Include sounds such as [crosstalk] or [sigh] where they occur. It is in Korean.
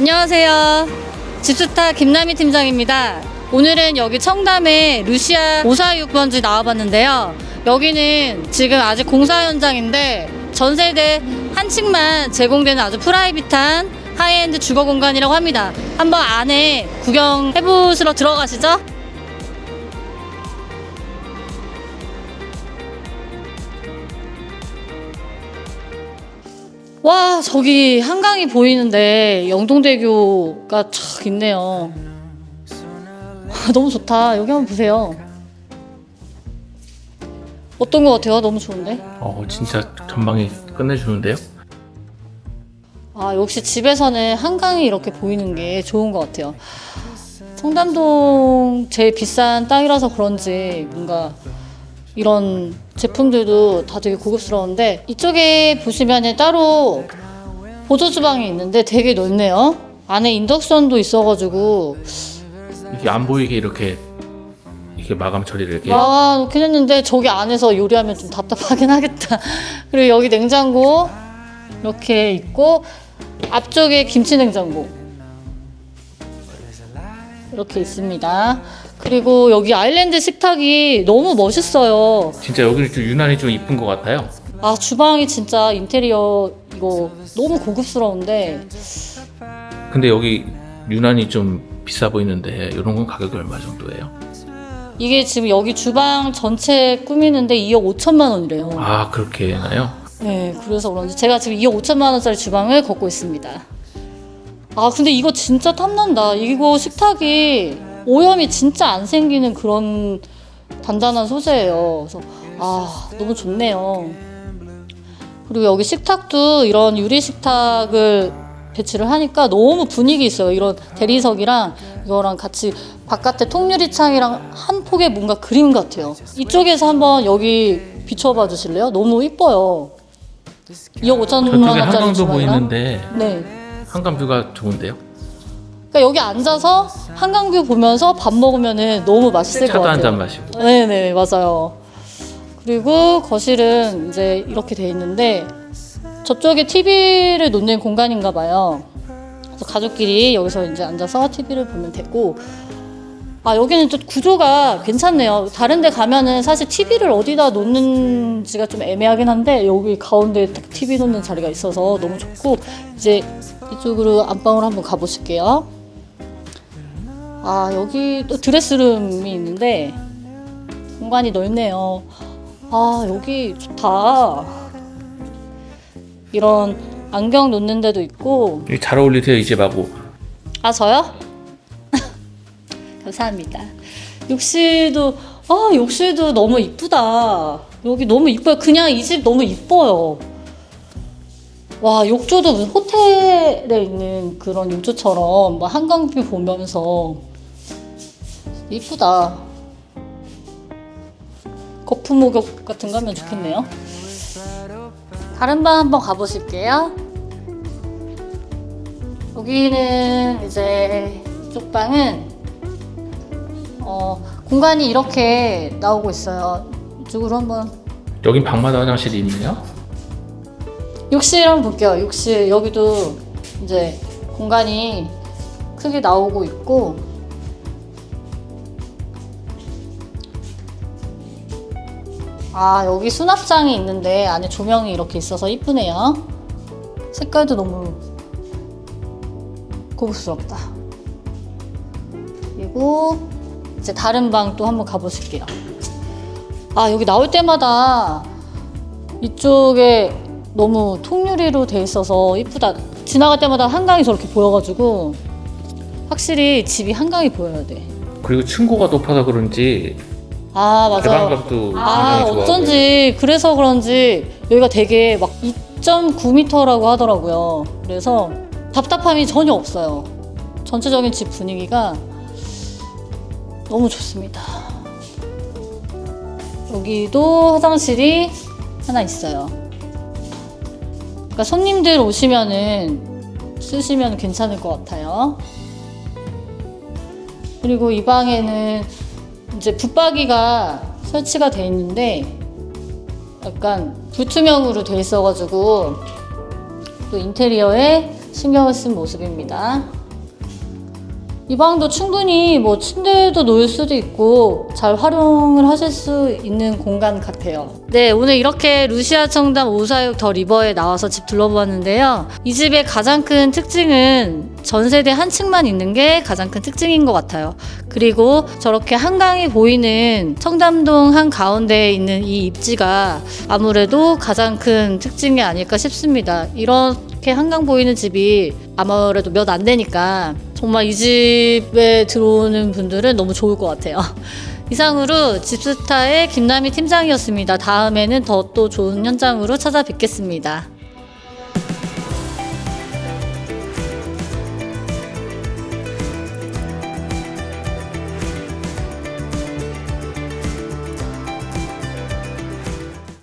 안녕하세요. 집스타 김남희 팀장입니다. 오늘은 여기 청담에 루시아 546번지 나와봤는데요. 여기는 지금 아직 공사 현장인데 전세대 한 층만 제공되는 아주 프라이빗한 하이엔드 주거 공간이라고 합니다. 한번 안에 구경해보시러 들어가시죠. 와 저기 한강이 보이는데 영동대교가 촥 있네요. 와, 너무 좋다. 여기 한번 보세요. 어떤 것 같아요? 너무 좋은데? 어 진짜 전망이 끝내주는데요? 아 역시 집에서는 한강이 이렇게 보이는 게 좋은 것 같아요. 청담동 제일 비싼 땅이라서 그런지 뭔가 이런 제품들도 다 되게 고급스러운데 이쪽에 보시면 따로 보조 주방이 있는데 되게 넓네요. 안에 인덕션도 있어가지고 이게 안 보이게 이렇게 이렇게 마감 처리를 이렇게 막아놓긴 했는데 저기 안에서 요리하면 좀 답답하긴 하겠다. [laughs] 그리고 여기 냉장고 이렇게 있고 앞쪽에 김치 냉장고 이렇게 있습니다. 그리고 여기 아일랜드 식탁이 너무 멋있어요. 진짜 여기는 좀 유난히 좀 이쁜 것 같아요. 아 주방이 진짜 인테리어 이거 너무 고급스러운데 근데 여기 유난히 좀 비싸 보이는데 이런 건 가격이 얼마 정도예요? 이게 지금 여기 주방 전체 꾸미는데 2억 5천만 원이래요. 아 그렇게 나요? 네, 그래서 그런지 제가 지금 2억 5천만 원짜리 주방을 걷고 있습니다. 아, 근데 이거 진짜 탐난다. 이거 식탁이 오염이 진짜 안 생기는 그런 단단한 소재예요. 그래서 아, 너무 좋네요. 그리고 여기 식탁도 이런 유리 식탁을 배치를 하니까 너무 분위기 있어요. 이런 대리석이랑 이거랑 같이 바깥에 통유리 창이랑 한 폭의 뭔가 그림 같아요. 이쪽에서 한번 여기 비춰봐 주실래요? 너무 이뻐요. 2억 5천만 저쪽에 원짜리 한강도 주방이랑. 보이는데 네. 한강 뷰가 좋은데요? 그러니까 여기 앉아서 한강뷰 보면서 밥 먹으면은 너무 맛있을 것 차도 같아요. 한 잔 마시고 네네 맞아요. 그리고 거실은 이제 이렇게 돼 있는데 저쪽에 TV를 놓는 공간인가 봐요. 그래서 가족끼리 여기서 이제 앉아서 TV를 보면 되고 아 여기는 또 구조가 괜찮네요. 다른 데 가면은 사실 TV를 어디다 놓는지가 좀 애매하긴 한데 여기 가운데 딱 TV 놓는 자리가 있어서 너무 좋고 이제 이쪽으로 안방으로 한번 가보실게요. 아 여기 또 드레스룸이 있는데 공간이 넓네요. 아 여기 좋다. 이런 안경 놓는 데도 있고 잘 어울리세요 이 집하고 아 저요? [laughs] 감사합니다. 욕실도 아 욕실도 너무 이쁘다. 여기 너무 이뻐요. 그냥 이 집 너무 이뻐요. 와 욕조도 무슨 호텔에 있는 그런 욕조처럼 막 한강뷰 보면서 이쁘다. 거품 목욕 같은 거 하면 좋겠네요. 다른 방 한번 가보실게요. 여기는 이제 이쪽 방은 어, 공간이 이렇게 나오고 있어요. 이쪽으로 한번 여긴 방마다 화장실이 있네요? 욕실 한번 볼게요. 욕실 여기도 이제 공간이 크게 나오고 있고 아 여기 수납장이 있는데 안에 조명이 이렇게 있어서 이쁘네요. 색깔도 너무 고급스럽다. 그리고 이제 다른 방 또 한번 가보실게요. 아 여기 나올 때마다 이쪽에 너무 통유리로 돼 있어서 이쁘다. 지나갈 때마다 한강이 저렇게 보여가지고 확실히 집이 한강이 보여야 돼. 그리고 층고가 높아서 그런지 아 맞아요. 개방감도 아 굉장히 좋아 어쩐지 그래서 그런지 여기가 되게 막 2.9m라고 하더라고요. 그래서 답답함이 전혀 없어요. 전체적인 집 분위기가 너무 좋습니다. 여기도 화장실이 하나 있어요. 그러니까 손님들 오시면은 쓰시면 괜찮을 것 같아요. 그리고 이 방에는 이제 붙박이가 설치가 돼 있는데 약간 불투명으로 돼 있어가지고 또 인테리어에 신경을 쓴 모습입니다. 이 방도 충분히 뭐 침대도 놓을 수도 있고 잘 활용을 하실 수 있는 공간 같아요. 네, 오늘 이렇게 루시아 청담 546더 리버에 나와서 집 둘러보았는데요. 이 집의 가장 큰 특징은 전세대 한 층만 있는 게 가장 큰 특징인 것 같아요. 그리고 저렇게 한강이 보이는 청담동 한 가운데에 있는 이 입지가 아무래도 가장 큰 특징이 아닐까 싶습니다. 이렇게 한강 보이는 집이 아무래도 몇 안 되니까 정말 이 집에 들어오는 분들은 너무 좋을 것 같아요. [laughs] 이상으로 집스타의 김남희 팀장이었습니다. 다음에는 더 또 좋은 현장으로 찾아뵙겠습니다.